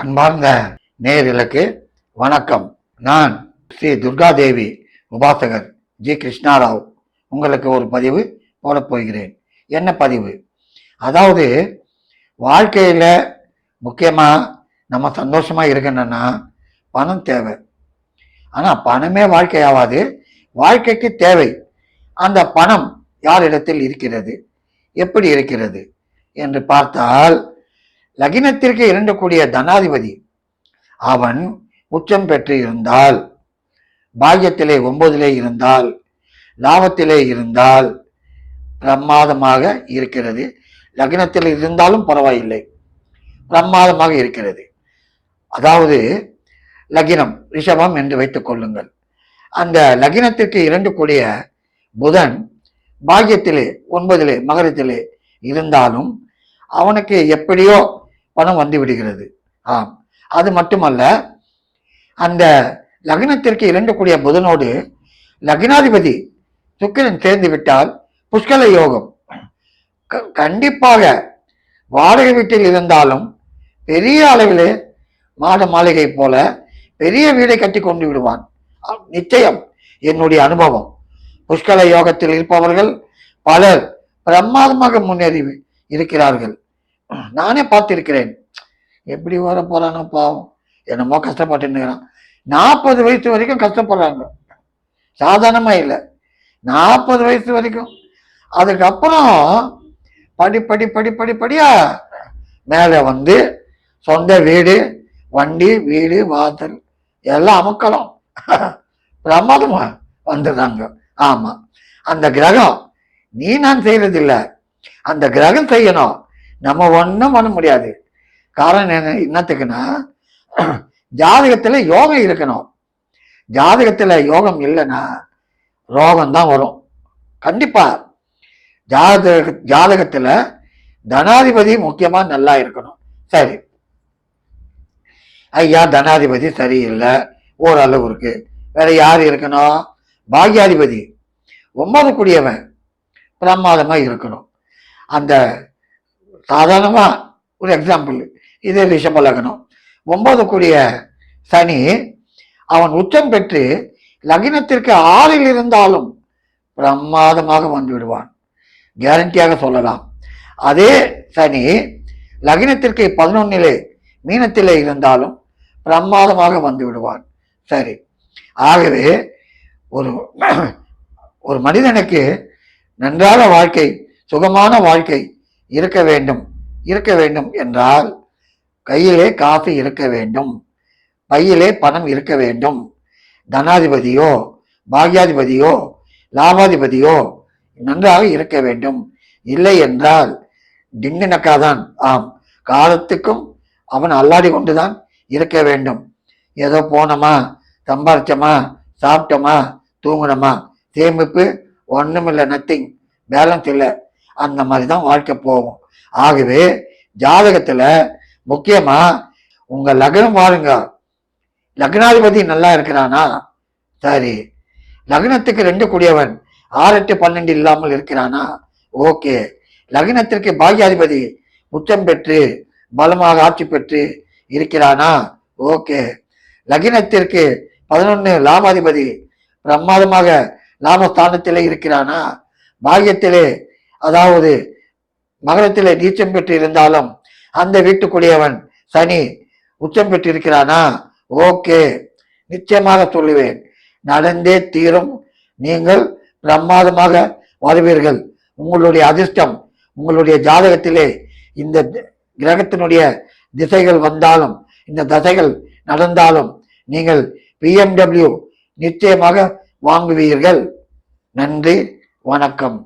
அன்பார்ந்த நேர்களுக்கு வணக்கம். நான் ஸ்ரீ துர்காதேவி உபாசகர் ஜி கிருஷ்ணாராவ். உங்களுக்கு ஒரு பதிவு போடப் போகிறேன் என்ன பதிவு? அதாவது வாழ்க்கையில் முக்கியமாக நம்ம சந்தோஷமாக இருக்கணும்னா பணம் தேவை. ஆனால் பணமே வாழ்க்கையாவாது வாழ்க்கைக்கு தேவை. அந்த பணம் யாரிடத்தில் இருக்கிறது? எப்படி இருக்கிறது? என்று பார்த்தால் லகினத்திற்கு இரண்டக்கூடிய தனாதிபதி. அவன் உச்சம் பெற்று இருந்தால் பாக்கியத்திலே ஒன்பதிலே இருந்தால் லாபத்திலே இருந்தால் பிரமாதமாக இருக்கிறது. லக்னத்தில் இருந்தாலும் பரவாயில்லை பிரமாதமாக இருக்கிறது. அதாவது லக்னம் ரிஷபம் என்று வைத்துக் கொள்ளுங்கள். அந்த லக்னத்திற்கு இரண்டு கூடிய புதன் பாக்கியத்திலே ஒன்பதிலே மகரத்திலே இருந்தாலும் அவனுக்கு எப்படியோ பணம் வந்து விடுகிறது. ஆம். அது மட்டுமல்ல அந்த லக்னத்திற்கு இரண்டக்கூடிய புதனோடு லக்னாதிபதி சுக்கிரன் சேர்ந்து விட்டால் புஷ்கல யோகம். க- கண்டிப்பாக வாடகை வீட்டில் இருந்தாலும் பெரிய அளவிலே மாட மாளிகை போல பெரிய வீடை கட்டி கொண்டு விடுவான். நிச்சயம் என்னுடைய அனுபவம். புஷ்கல யோகத்தில் இருப்பவர்கள் பலர் பிரமாதமாக முன்னேறி இருக்கிறார்கள். நானே பார்த்திருக்கிறேன். எப்படி வர போறானோ பாவம். என்னமோ கஷ்டப்பட்டுன்னுக்கிறான். நாற்பது வயசு வரைக்கும் கஷ்டப்படுறாங்க. சாதாரணமா இல்லை. நாற்பது வயசு வரைக்கும். அதுக்கப்புறம் படி படி படி படி படியா மேலே வந்து சொந்த வீடு வண்டி வீடு வாசல் எல்லாம் அமுக்கலாம் பிரமாதமா வந்துடுறாங்க. ஆமா. அந்த கிரகம் நீ நான் செய்யறதில்லை. அந்த கிரகம் செய்யணும். நம்ம ஒன்றும் பண்ண முடியாது. காரணம் என்ன என்னத்துக்குன்னா ஜாதகத்தில் யோகம் இருக்கணும். ஜாதகத்தில் யோகம் இல்லைன்னா ரோகம் தான் வரும். கண்டிப்பாக ஜாதக ஜாதகத்தில் தனாதிபதி முக்கியமாக நல்லா இருக்கணும். சரி. ஐயா தனாதிபதி சரியில்லை. ஓரளவு இருக்கு. வேற யார் இருக்கணும்? பாக்யாதிபதி. ஒன்பது கூடியவன். பிரமாதமாக இருக்கணும். அந்த சாதாரணமாக ஒரு எக்ஸாம்பிள் இது ரிஷப லக்னம் ஒன்பது கூடிய சனி அவன் உச்சம் பெற்று லக்னத்திற்கு ஆறில் இருந்தாலும் பிரமாதமாக வந்து விடுவான். கேரண்டியாக சொல்லலாம். அதே சனி லக்னத்திற்கு பதினொன்னிலே மீனத்திலே இருந்தாலும் பிரமாதமாக வந்து விடுவான். சரி. ஆகவே ஒரு ஒரு மனிதனுக்கு நன்றாக வாழ்க்கை சுகமான வாழ்க்கை இருக்க வேண்டும். இருக்க வேண்டும் என்றால் கையிலே காசு இருக்க வேண்டும். பையிலே பணம் இருக்க வேண்டும். தனாதிபதியோ பாக்யாதிபதியோ லாபாதிபதியோ நன்றாக இருக்க வேண்டும். இல்லை என்றால் டிங்கினக்காதான் ஆம் காலத்துக்கும் அவன் அல்லாடி கொண்டுதான் இருக்க வேண்டும். ஏதோ போனோமா சம்பாரிச்சோமா சாப்பிட்டோமா தூங்கினோமா சேமிப்பு ஒண்ணுமில்லை நத்திங் பேலன்ஸ் இல்லை. அந்த மாதிரி தான் வாழ்க்கை போகும். ஆகவே ஜாதகத்தில் முக்கியமாக உங்கள் லக்னம் பாருங்க லக்னாதிபதி நல்லா இருக்கிறானா? சரி. லக்னத்துக்கு ரெண்டு கூடியவன் ஆறு எட்டு பன்னெண்டு இல்லாமல் இருக்கிறானா? ஓகே. லக்னத்திற்கு பாக்யாதிபதி உச்சம் பெற்று பலமாக ஆட்சி பெற்று இருக்கிறானா? ஓகே. லக்னத்திற்கு பதினொன்று லாபாதிபதி பிரமாதமாக லாபஸ்தானத்திலே இருக்கிறானா? பாகியத்திலே அதாவது மகரத்திலே நீச்சம் பெற்று இருந்தாலும் அந்த வீட்டுக்குரியவன் சனி உச்சம் பெற்று இருக்கிறானா ஓகே. நிச்சயமாக சொல்லுவேன். நடந்தே தீரும். நீங்கள் பிரமாதமாக வருவீர்கள். உங்களுடைய அதிர்ஷ்டம் உங்களுடைய ஜாதகத்திலே இந்த கிரகத்தினுடைய திசைகள் வந்தாலும் இந்த தசைகள் நடந்தாலும் நீங்கள் பிஎம்டபிள்யூ நிச்சயமாக வாங்குவீர்கள். நன்றி. வணக்கம்.